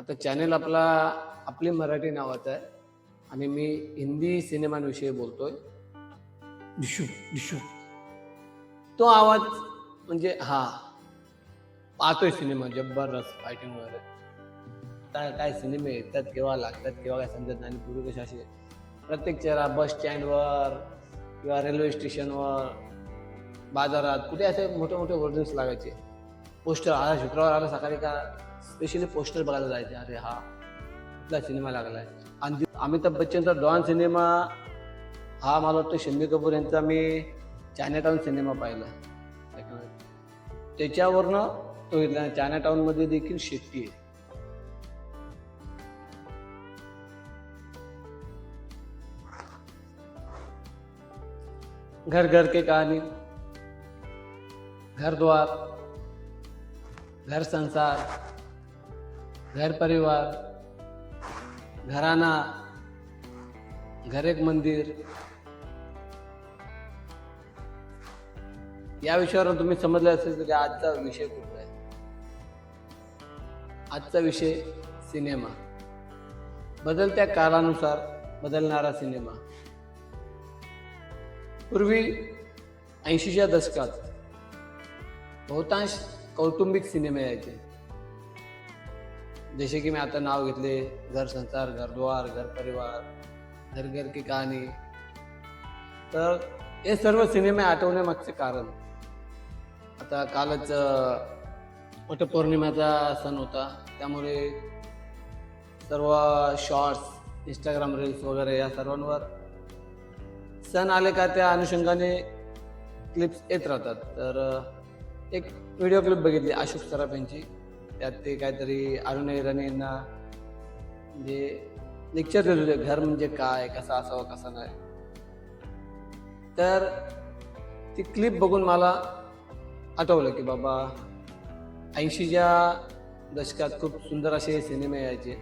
आता चॅनेल आपला आपली मराठी नावाचं आहे. आणि मी हिंदी सिनेमांविषयी बोलतोय. डिशू डिशू तो आवाज म्हणजे हा. पाहतोय सिनेमा जबरदस्त फायटिंग वगैरे. काय काय सिनेमे येतात केव्हा लागतात केव्हा काय समजत नाही. आणि पूर्वी कसे असे प्रत्येक चेहरा बस स्टँडवर किंवा रेल्वे स्टेशनवर बाजारात कुठे असे मोठे मोठे वर्जन्स लागायचे. पोस्टर आला शुक्रवार आला सकाळी का स्पेशली पोस्टर बघायला जायचे. अरे हा कुठला सिनेमा लागलाय? आणि अमिताभ बच्चनचा डॉन सिनेमा हा मला वाटतं शम्मी कपूर यांचा मी चायनाटाऊन सिनेमा पाहिला. त्याच्यावरनं तो घेतला चायनाटाऊनमध्ये देखील शेट्टी आहे. घर घर के कहानी घर द्वार घर संसार घर परिवार घराना घर एक मंदिर. या विषयावरून तुम्ही समजले असेल तर आजचा विषय कुठला आहे. आजचा विषय सिनेमा. बदलत्या काळानुसार बदलणारा सिनेमा. पूर्वी ऐंशीच्या दशकात बहुतांश कौटुंबिक सिनेमे यायचे. जसे की मी आता नाव घेतले घर संसार घरद्वार घर परिवार घर घर की कहाणी तर हे सर्व सिनेमे आठवण्यामागचे कारण. आता कालच वटपौर्णिमेचा सण होता. त्यामुळे सर्व शॉर्ट्स इंस्टाग्राम रील्स वगैरे या सर्वांवर सण आले का त्या अनुषंगाने क्लिप्स येत राहतात. तर एक व्हिडिओ क्लिप बघितली अशोक सराफ यांची. त्यात ते काहीतरी अरुणय इराणी यांना म्हणजे लेक्चर देत होते घर म्हणजे काय कसं असावं कसं नाही. तर ती क्लिप बघून मला आठवलं की बाबा ऐंशीच्या दशकात खूप सुंदर असे सिनेमे यायचे.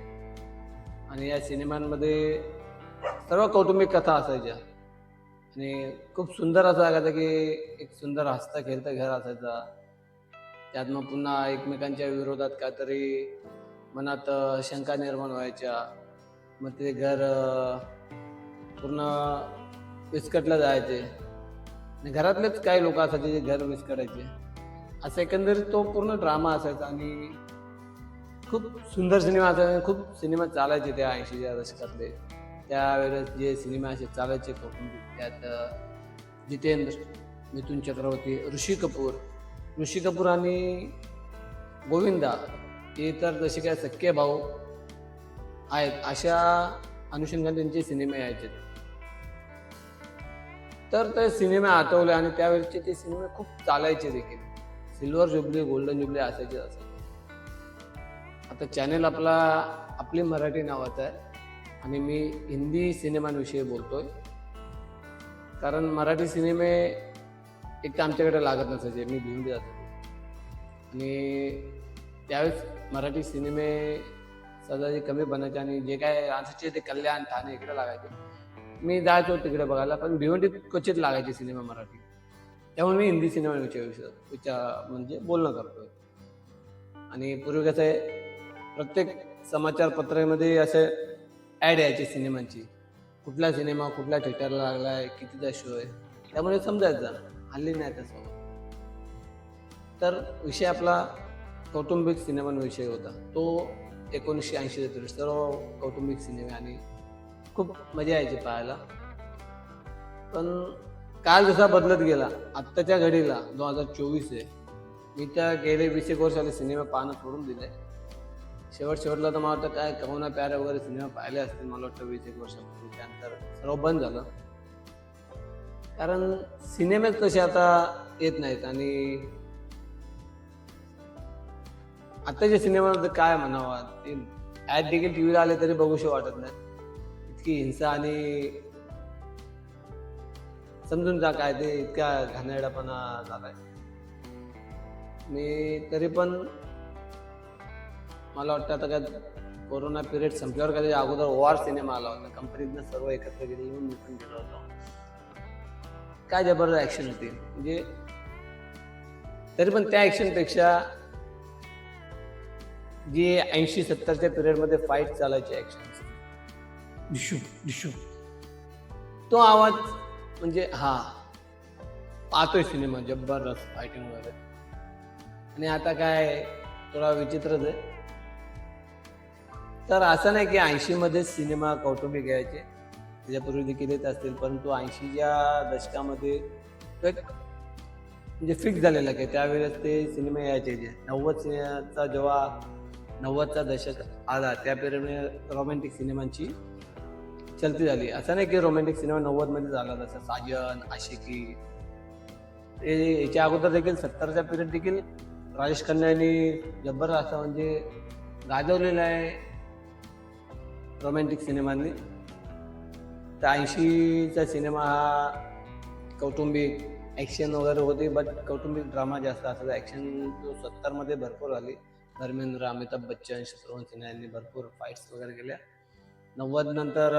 आणि या सिनेमांमध्ये सर्व कौटुंबिक कथा असायच्या. आणि खूप सुंदर असं लागायचं की एक सुंदर हसता खेळता घर असायचा. त्यात मग पुन्हा एकमेकांच्या विरोधात काहीतरी मनात शंका निर्माण व्हायच्या. मग ते घर पूर्ण विस्कटलं जायचे. आणि घरातलेच काही लोक असायचे जे घर विस्कटायचे. असं एकंदरीत तो पूर्ण ड्रामा असायचा आणि खूप सुंदर सिनेमा असायचा आणि खूप सिनेमा चालायचे त्या ऐंशीच्या दशकातले. त्यावेळेस जे सिनेमा असे चालायचे कौटुंबिक त्यात जितेंद्र मिथुन चक्रवर्ती ऋषी कपूर ऋषी कपूर आणि गोविंदा हे तर जसे काय सख्खे भाऊ आहेत. अशा अनुषंगाने त्यांचे सिनेमे यायचे तर ते सिनेमे आठवले आणि त्यावेळेचे ते सिनेमे खूप चालायचे देखील. सिल्वर जुबली गोल्डन जुबली असायचे असायचे आता चॅनेल आपला आपली मराठी नावाचं आहे. आणि मी हिंदी सिनेमांविषयी बोलतोय. कारण मराठी सिनेमे एक तर आमच्याकडे लागत नसायचे मी भिवंडी जात होतो. आणि त्यावेळेस मराठी सिनेमे सदाजी कमी बनायचे आणि जे काय असायचे ते कल्याण ठाणे इकडे लागायचे. मी जायचो तिकडे बघायला पण भिवंडीत क्वचित लागायचे सिनेमा मराठी. त्यामुळे मी हिंदी सिनेमा विचार विचार म्हणजे बोलणं करतोय. आणि पूर्वी कसं आहे प्रत्येक समाचारपत्रामध्ये असे ॲड यायचे सिनेमांची. कुठला सिनेमा कुठल्या थिएटरला लागला आहे कितीचा शो आहे त्यामुळे समजायचं. हल्ली नाही तसं तर विषय आपला कौटुंबिक सिनेमांविषयी होता. तो एकोणीसशे ऐंशी सर्व कौटुंबिक सिनेमे आणि खूप मजा यायची पाहायला. पण काल जसा बदलत गेला आत्ताच्या घडीला दोन हजार चोवीस आहे मी त्या गेले वीस एक वर्षाले सिनेमा पाहणं सोडून दिले. शेवट शेवटला तर मला वाटतं काय कहुना प्यारे वगैरे सिनेमा पाहिले असतील मला वाटतं वीस एक वर्षापूर्वी. त्यानंतर सर्व बंद झालं. कारण सिनेमेच तसे आता येत नाहीत आणि आताच्या सिनेमामध्ये काय म्हणावं? ते ॲड देखील टी व्हीला आले तरी बघूशी वाटत नाही. इतकी हिंसा आणि समजून जा काय ते इतका घाणेरडापणा झालाय. मी तरी पण मला वाटतं आता काय कोरोना पिरियड संपल्यावर कधी अगोदर वॉर सिनेमा आला होता. कंपनीतनं सर्व एकत्र गेले येऊन मी पण गेलो होतो. काय जबरदस्त ऍक्शन होती. म्हणजे तरी पण त्या ऍक्शनपेक्षा जी ऐंशी सत्तरच्या पिरियडमध्ये फाईट चालायची डिशू डिशू तो आवाज म्हणजे हा. पाहतोय सिनेमा जबरदस्त फायटिंग वगैरे. आणि आता काय थोडा विचित्रच आहे. तर असं नाही की ऐंशी मध्ये सिनेमा कौटुंबिक यायचे. त्याच्यापूर्वी देखील येत असतील परंतु ऐंशीच्या दशकामध्ये एक म्हणजे फिक्स झालेलं की त्यावेळेस ते सिनेमे यायचे जे नव्वद सिनेमाचा जेव्हा नव्वदचा दशक आला त्या पिरियडमध्ये रोमॅन्टिक सिनेमांची चलती झाली. असं नाही की रोमॅन्टिक सिनेमा नव्वदमध्ये झाला जसं साजन आशिकी. ते याच्या अगोदर देखील सत्तरचा पिरियड देखील राजेश खन्ना यांनी जब्बर असं म्हणजे गाजवलेला आहे रोमॅन्टिक सिनेमांनी. तर ऐंशीचा सिनेमा हा कौटुंबिक ॲक्शन वगैरे होते बट कौटुंबिक ड्रामा जास्त असायचा. ॲक्शन तो सत्तरमध्ये भरपूर आली. धर्मेंद्र अमिताभ बच्चन शत्रुघ्न सिन्हा यांनी भरपूर फाईट्स वगैरे केल्या. नव्वद नंतर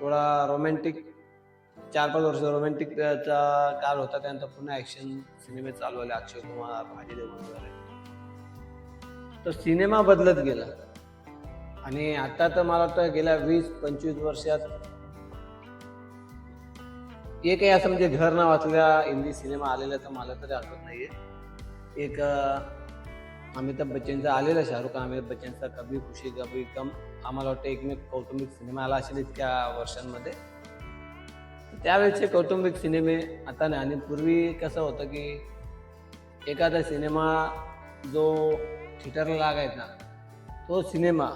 थोडा रोमॅन्टिक चार पाच वर्ष रोमॅन्टिकचा काळ होता त्यानंतर पुन्हा ॲक्शन सिनेमे चालू आले. अक्षय कुमार अजय देवगण वगैरे. तर सिनेमा बदलत गेला. आणि आता तर मला वाटतं गेल्या वीस पंचवीस वर्षात एक काही असं म्हणजे घर नावातल्या हिंदी सिनेमा आलेला तर मला तरी आठवत नाहीये. एक अमिताभ बच्चनचा आलेला शाहरुख खान अमिताभ बच्चनचा कभी खुशी कभी कम आम्हाला वाटतं एकमेक कौटुंबिक सिनेमा आला असेल इतक्या वर्षांमध्ये. त्यावेळेचे कौटुंबिक सिनेमे आता नाही. आणि पूर्वी कसं होतं की एखादा सिनेमा जो थिएटरला लागायचा तो सिनेमा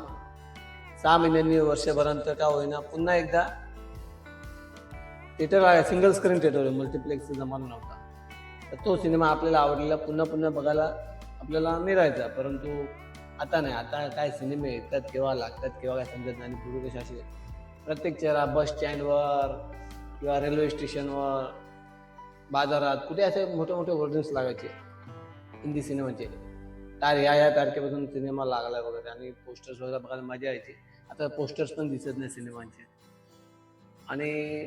सहा महिन्यांनी वर्षभरांत का होईना पुन्हा एकदा थिएटर आहे सिंगल स्क्रीन थिएटर मल्टिप्लेक्सचा जमाना नव्हता. तर तो सिनेमा आपल्याला आवडलेला पुन्हा पुन्हा बघायला आपल्याला मिळायचा. परंतु आता नाही आता काय सिनेमे येतात केव्हा लागतात केव्हा काय समजत नाही. आणि पूर्वी कसे असे प्रत्येक चेहरा बस स्टँडवर किंवा रेल्वे स्टेशनवर बाजारात कुठे असे मोठे मोठे होर्डिंग्स लागायचे. हिंदी सिनेमाचे. तार या या तारखेपासून सिनेमा लागला वगैरे. आणि पोस्टर्स वगैरे बघायला मजा यायची. आता पोस्टर्स पण दिसत नाही सिनेमांचे. आणि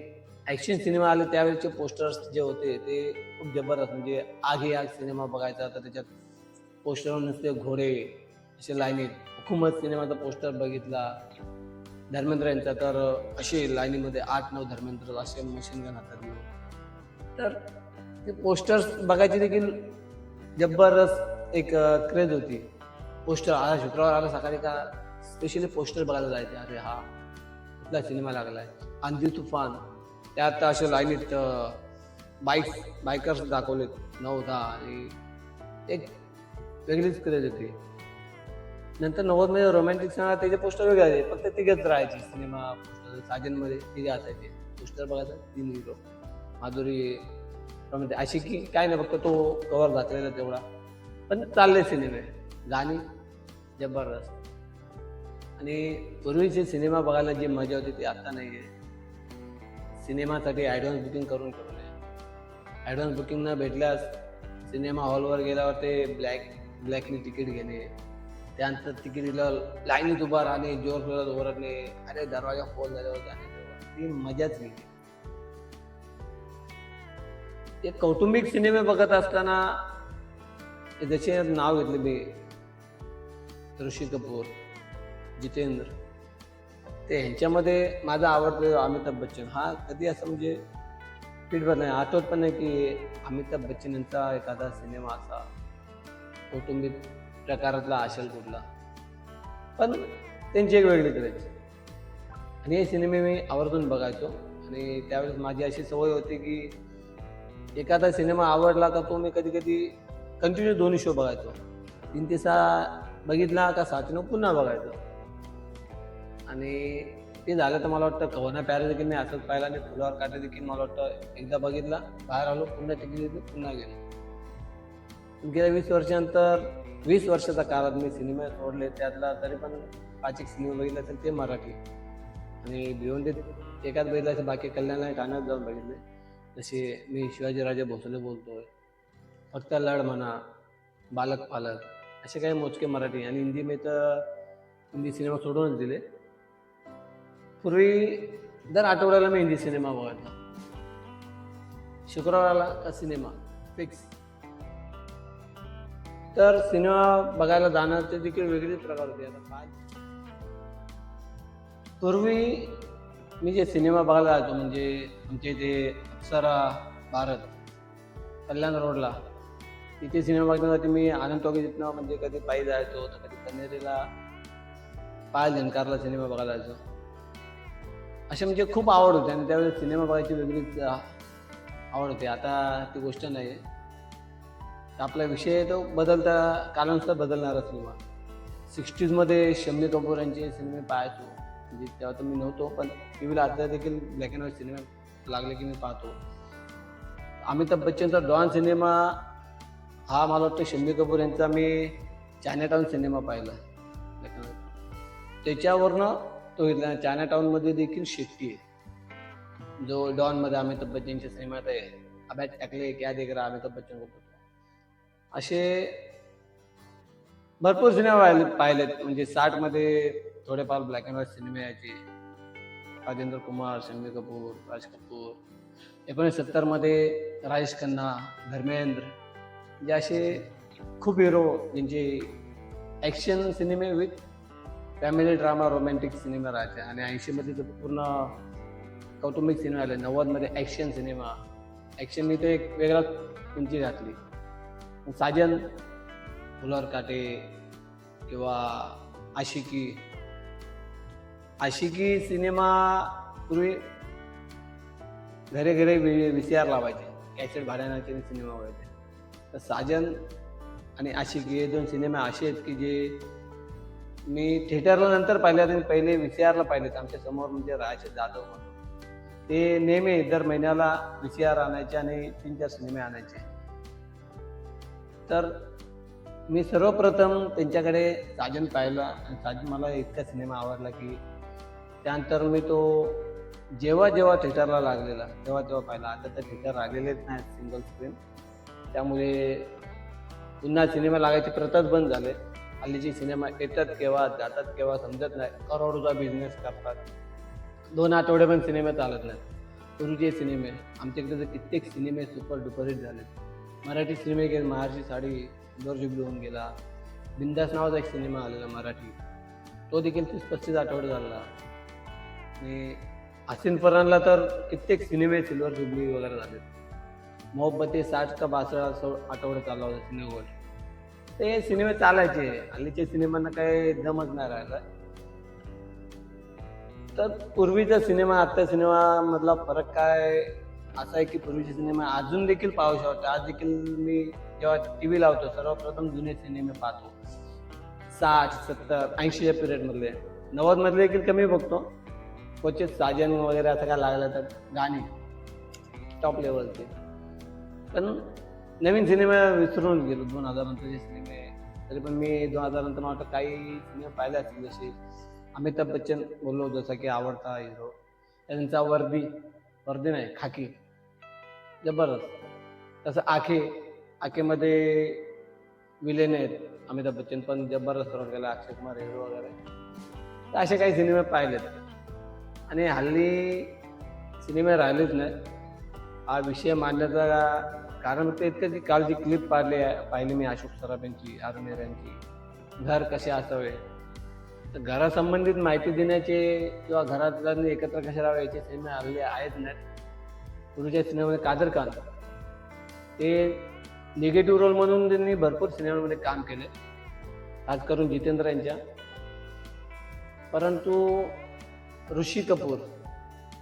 ॲक्शन सिनेमा आले त्यावेळेचे पोस्टर्स जे होते ते खूप जबरदस्त. म्हणजे आग ही आग सिनेमा बघायचा तर त्याच्यात पोस्टरवर नुसते घोडे असे लाईनीत हुकूमत सिनेमाचा पोस्टर बघितला. धर्मेंद्र यांचा तर असे लाईनीमध्ये आठ नऊ धर्मेंद्र असे मशीन गन हातात घेऊन. तर ते पोस्टर्स बघायची देखील जबरदस्त एक क्रेज होती. पोस्टर आला शुक्रवार आला सकाळी का स्पेशली पोस्टर बघायला जायचे. अरे हा कुठला सिनेमा लागलाय? आंधी तुफान. त्यात असे लाईनीत बाईक बायकर्स दाखवलेत नऊ दहा आणि एक वेगळीच क्रेज होती नंतर नव्वदमध्ये रोमॅन्टिक सिनेमा त्याचे पोस्टर वेगळे आले फक्त तिघेच राहायचे सिनेमा पोस्टर साजनमध्ये तिघे असायचे पोस्टर बघायचं तीन हिरो माधुरी रोमॅन्टिक अशी की काय नाही फक्त तो कवर घातलेला तेवढा. पण चालले सिनेमे गाणी जबरदस्त. आणि पूर्वीचे सिनेमा बघायला जी मजा होती ती आता नाही आहे सिनेमासाठी ॲडव्हान्स बुकिंग करून ठेवले ॲडव्हान्स बुकिंग न भेटल्यास सिनेमा हॉलवर गेल्यावर ते ब्लॅक ब्लॅकने तिकीट घेणे त्यानंतर तिकीट दिलं लाईनीत उभा राहणे जोर जोरात ओरडणे अरे दरवाजा फोन झाल्यावर जाणे ती मजाच गेली ते कौटुंबिक सिनेमे बघत असताना जसे नाव घेतले मी ऋषी कपूर जितेंद्र ते ह्यांच्यामध्ये माझा आवडतो अमिताभ बच्चन हा कधी असं म्हणजे फीडबॅक नाही आठवत पण नाही की अमिताभ बच्चन यांचा एखादा सिनेमा असा कौटुंबिक प्रकारातला असेल कुठला. पण त्यांची एक वेगळी करायची आणि हे सिनेमे मी आवर्जून बघायचो. आणि त्यावेळेस माझी अशी सवय होती की एखादा सिनेमा आवडला का तो मी कधी कधी कंटिन्यू दोन्ही शो बघायचो. तीन ते सहा बघितला का सात नऊ पुन्हा बघायचो. आणि ते झालं तर मला वाटतं कवना प्यारे देखील नाही असंच पाहिलं आणि फुलावर काटे देखील मला वाटतं. एकदा बघितला बाहेर आलो पुन्हा तिकीट पुन्हा गेलो. गेल्या वीस वर्षानंतर वीस वर्षाचा काळात मी सिनेमे सोडले त्यातला तरी पण पाच एक सिनेमा बघितले असेल ते मराठी. आणि भिवंडीत एकाच बघितलं असेल बाकी कल्याण ठाण्यात जाऊन बघितले. जसे मी शिवाजीराजे भोसले बोलतोय. फक्त लढ म्हणा बालक पालक असे काही मोजके मराठी आणि हिंदी मी तर हिंदी सिनेमा सोडूनच दिले. पूर्वी दर आठवड्याला मी हिंदी सिनेमा बघायचा. शुक्रवाराला का सिनेमा? फिक्स तर सिनेमा बघायला जाण्याचे देखील वेगळेच प्रकार होते. आता काय? पूर्वी मी जे सिनेमा बघायला जायचो म्हणजे आमच्या इथे अप्सरा भारत कल्याण रोडला तिथे सिनेमा बघण्यासाठी मी आनंद टॉकीज म्हणजे कधी पायी जायचो तर कधी कन्हेरीला पाय झणकारला सिनेमा बघायला जायचो. असे म्हणजे खूप आवड होते आणि त्यावेळेस सिनेमा बघायची वेगळीच आवड होती. आता ती गोष्ट नाही. आहे आपला विषय तो बदलता कालानुसार बदलणार सिनेमा. सिक्स्टीजमध्ये शम्मी कपूर यांचे सिनेमे पाहायचो म्हणजे तेव्हा तर मी नव्हतो पण टी व्हीला आता देखील ब्लॅक अँड व्हाईट सिनेमे लागले की मी पाहतो. अमिताभ बच्चनचा डॉन सिनेमा हा मला वाटतं शम्मी कपूर यांचा मी चायनाटाऊन सिनेमा पाहिला. त्याच्यावरनं तो चायना टाउनमध्ये देखील शेट्टी आहे. जो डॉनमध्ये अमिताभ बच्चनच्या सिनेमात आहे. अभ्यास टाकले क्या देख रहा अमिताभ बच्चन को असे भरपूर सिनेमा पाहिलेत म्हणजे साठमध्ये थोडेफार ब्लॅक अँड व्हाईट सिनेमे यायचे. राजेंद्र कुमार शम्मी कपूर राज कपूर. एकोणीसशे सत्तरमध्ये राजेश खन्ना धर्मेंद्र. जे असे खूप हिरो ज्यांचे ॲक्शन सिनेमे with family drama romantic cinema राहायचे. आणि ऐंशीमध्ये तर पूर्ण कौटुंबिक सिनेमा आले. नव्वदमध्ये ॲक्शन सिनेमा ॲक्शननी ते एक वेगळा उंची घातली. साजन फुलावर काटे किंवा आशिकी. आशिकी सिनेमा पूर्वी घरे घरे व्ही सी आर लावायचे. कॅसेट भाड्यानाचे सिनेमा व्हायचे तर साजन आणि आशिकी हे दोन सिनेमा असे आहेत की जे मी थिएटरला नंतर पाहिले आणि पहिले व्ही सी आरला पाहिलेत आमच्यासमोर म्हणजे राहायचे जाधव म्हणून. ते नेहमी दर महिन्याला व्ही सी आर आणायचे आणि तीन चार सिनेमे आणायचे. तर मी सर्वप्रथम त्यांच्याकडे साजन पाहिला आणि साजन मला इतका सिनेमा आवडला की त्यानंतर मी तो जेव्हा जेव्हा थिएटरला लागलेला तेव्हा तेव्हा पाहिला. आता तर थिएटर लागलेलेच नाही सिंगल स्क्रीन त्यामुळे पुन्हा सिनेमा लागायचे प्रतच बंद झाले. हल्लीचे सिनेमा येतात केव्हा जातात केव्हा समजत नाही. करोडचा बिझनेस करतात. दोन आठवडे पण सिनेमे चालत नाहीत. पूर्वीचे सिनेमे. आमच्याकडे तर कित्येक सिनेमे सुपर डुपर हिट झाले मराठी सिनेमे गेले महाराष्ट्री साडी सिल्वर जुबली होऊन गेला. बिंदास नावाचा एक सिनेमा आलेला मराठी. तो देखील तीस पस्तीस आठवडे झाला. आणि आसिन फरानला तर कित्येक सिनेमे सिल्वर जुबली वगैरे झाले मोहब्बते साठ का बासष्ट सो आठवडे चालला होता सिनेमावर ते सिनेमे चालायचे. हल्लीच्या सिनेमांना काही दमच नाही राहिला. तर पूर्वीचा सिनेमा आत्ता सिनेमा मधला फरक काय? असा आहे की पूर्वीचे सिनेमा अजून देखील पाहू शकतो. आज देखील मी जेव्हा टी व्ही लावतो सर्वप्रथम जुने सिनेमे पाहतो. साठ सत्तर ऐंशीच्या पिरियडमधले नव्वदमधले देखील कमी बघतो. क्वचित साजन वगैरे असं काय लागलं तर गाणी. टॉप लेवलचे पण नवीन सिनेमा विसरून गेलो दोन हजार नंतरचे सिनेमे तरी पण मी दोन हजार नंतर मला वाटतं काही सिनेमे पाहिले असतील जसे अमिताभ बच्चन बोललो जसं की आवडता हिरो त्यांचा वर्दी वर्दी नाही खाकी. जबरदस्त. तसं आखे आखेमध्ये विलेन आहेत अमिताभ बच्चन पण जबरदस्त रोल केला अक्षय कुमार हिरो वगैरे. तर असे काही सिनेमे पाहिलेत. आणि हल्ली सिनेमे राहिलेच नाही हा विषय मांडण्याचा कारण ते इतकं की काल जी क्लिप पाहिली पाहिली मी अशोक सराफ यांची आरमेर यांची. घर कसे असावे? तर घरासंबंधित माहिती देण्याचे किंवा घरातल्यांनी एकत्र कसे राहावे याचे सिनेमे आलेले आहेत नाहीत पूर्वीच्या सिनेमामध्ये कादर खान. ते निगेटिव्ह रोल म्हणून त्यांनी भरपूर सिनेमामध्ये काम केले. खास करून जितेंद्र यांच्या. परंतु ऋषी कपूर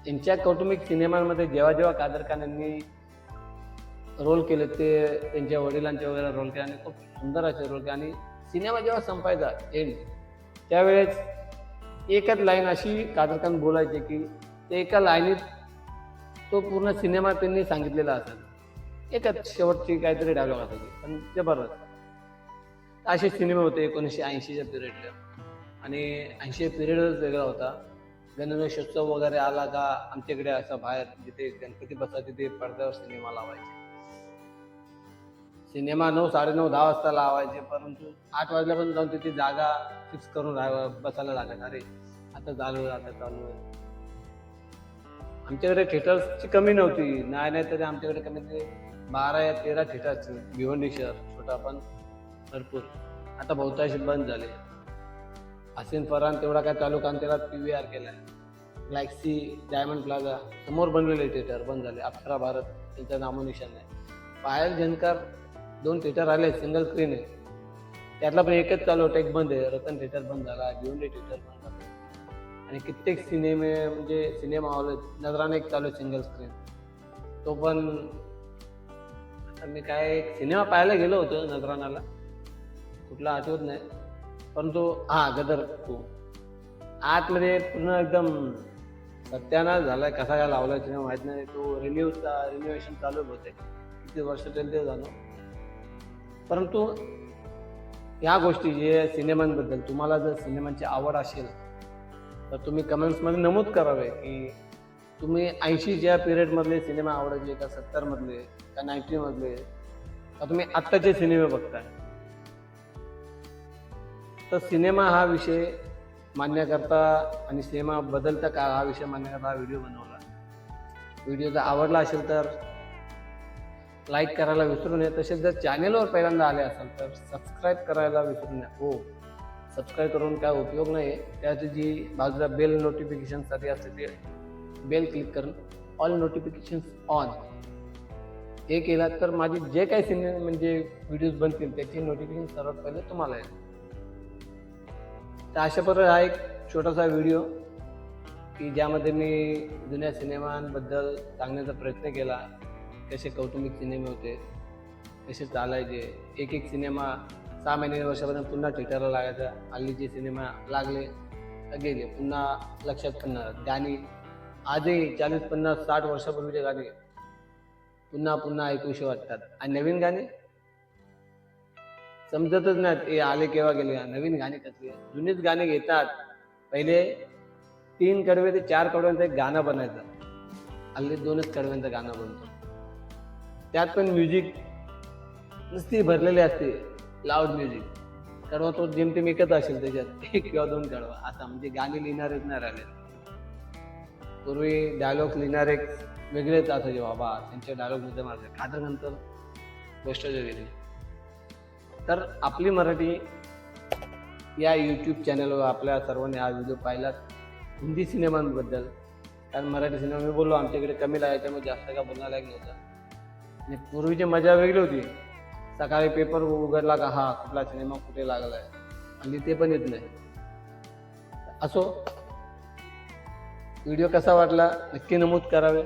यांच्या कौटुंबिक सिनेमांमध्ये जेव्हा जेव्हा कादर खान यांनी रोल केले ते त्यांच्या वडिलांच्या वगैरे रोल केले आणि खूप सुंदर असे रोल केले. आणि सिनेमा जेव्हा संपायचा एंड त्यावेळेस एकच लाईन अशी कादर खान बोलायचे की ते एका लाईनीत तो पूर्ण सिनेमा त्यांनी सांगितलेला असेल. एकच शेवटची काहीतरी डायलॉग असायची. पण जबरदस्त असे सिनेमे होते एकोणीसशे ऐंशीच्या पिरियडला आणि ऐंशी पिरियडच वेगळा होता. गणेशोत्सव वगैरे आला का आमच्याकडे असं बाहेर जिथे गणपती बसा तिथे पडद्यावर सिनेमा लावायचे. सिनेमा नऊ साडेनऊ दहा वाजता लावायचे परंतु आठ वाजल्यापासून जाऊन तिथे जागा फिक्स करून राहा बसायला लागत. अरे आता चालू आता चालू आहे. आमच्याकडे थिएटर्सची कमी नव्हती. नाही नाही तरी आमच्याकडे कमी ते बारा या तेरा थिएटर भिवंडी शहर छोटा पण भरपूर. आता बहुतांश बंद झाले. हसीन फरान तेवढा काय चालू कारण त्याला पी व्ही आर केलाय. गॅलेक्सी डायमंड प्लाझा समोर बनलेले थिएटर बंद झाले. अप्सरा भारत त्यांचं नामोनिशान नाही पायल जनकर दोन थिएटर आले सिंगल स्क्रीन आहे. त्यातला पण एकच चालू टेक बंद आहे. रतन थिएटर बंद झाला भिवंडी थिएटर बंद झाला. आणि कित्येक सिनेमे म्हणजे सिनेमा हॉल नजराने एक चालू सिंगल स्क्रीन तो पण आता मी काय एक सिनेमा पाहायला गेलो होतो नजरानाला. कुठला आठवत नाही. परंतु हा गदर टू आतमध्ये पूर्ण एकदम सत्यानाश झालाय. कसा काय लावलाय सिनेमा माहीत नाही. तो रिन्यूचा रिन्युएशन चालू होते. किती वर्ष ते झालं. परंतु या गोष्टी जे सिनेमांबद्दल तुम्हाला जर सिनेमांची आवड असेल तर तुम्ही कमेंट्समध्ये नमूद करावे की तुम्ही ऐंशी ज्या पिरियडमधले सिनेमा आवडायचे का सत्तरमधले का नाईन्टीमधले का तुम्ही आत्ताचे सिनेमे बघताय? तर सिनेमा हा विषय मान्य करता आणि सिनेमा बदलता का हा विषय मान्य करता हा व्हिडिओ बनवला. व्हिडिओ जर आवडला असेल तर लाईक करायला विसरू नये. तसेच जर चॅनेलवर पहिल्यांदा आले असाल तर सबस्क्राईब करायला विसरू नये. हो सबस्क्राईब करून काय उपयोग नाही आहे त्याची जी बाजूला बेल नोटिफिकेशनसाठी असते ते बेल क्लिक करून ऑल नोटिफिकेशन्स ऑन हे केलात तर माझे जे काही सिने म्हणजे व्हिडिओज बनतील त्याची नोटिफिकेशन सर्वात पहिले तुम्हाला येईल. तर अशा प्रकारे हा एक छोटासा व्हिडिओ की ज्यामध्ये मी जुन्या सिनेमांबद्दल सांगण्याचा प्रयत्न केला. कसे कौटुंबिक सिनेमे होते कसे चालायचे. एक एक सिनेमा सहा महिने वर्षापर्यंत पुन्हा थिएटरला लागायचा. हल्लीचे सिनेमा लागले गेले पुन्हा लक्षात पुन्हा गाणी आजही चाळीस पन्नास साठ वर्षापूर्वीचे गाणे पुन्हा पुन्हा ऐकूशी वाटतात. आणि नवीन गाणे? समजतच नाहीत हे आले केव्हा गेले? नवीन गाणे कसले जुनीच गाणे घेतात. पहिले तीन कडवे ते चार कडव्यांचं एक गाणं बनायचं. हल्ली दोनच कडव्यांचं गाणं बनतो. त्यात पण म्युझिक नुसती भरलेली असते. लाऊड म्युझिक कडवा तो जेमतेम एकच असेल त्याच्यात. एक किंवा दोन कडवा आता म्हणजे गाणी लिहिणारेच नाही राहिले. पूर्वी डायलॉग लिहिणारे वेगळेच असायचे बाबा त्यांच्या डायलॉगमध्ये मारते आता नंतर गोष्ट वेगळी तर आपली मराठी या यूट्यूब चॅनलवर आपल्या सर्वांनी हा व्हिडिओ पाहिला. हिंदी सिनेमांबद्दल कारण मराठी सिनेमा मी बोललो आमच्याकडे कमी लागायच्यामुळे जास्त का बोलण्याला नव्हतं. आणि पूर्वीची मजा वेगळी होती. सकाळी पेपर उघडला का हा कुठला सिनेमा कुठे लागलाय? आणि ते पण येत नाही. असो. व्हिडिओ कसा वाटला नक्की नमूद करावे.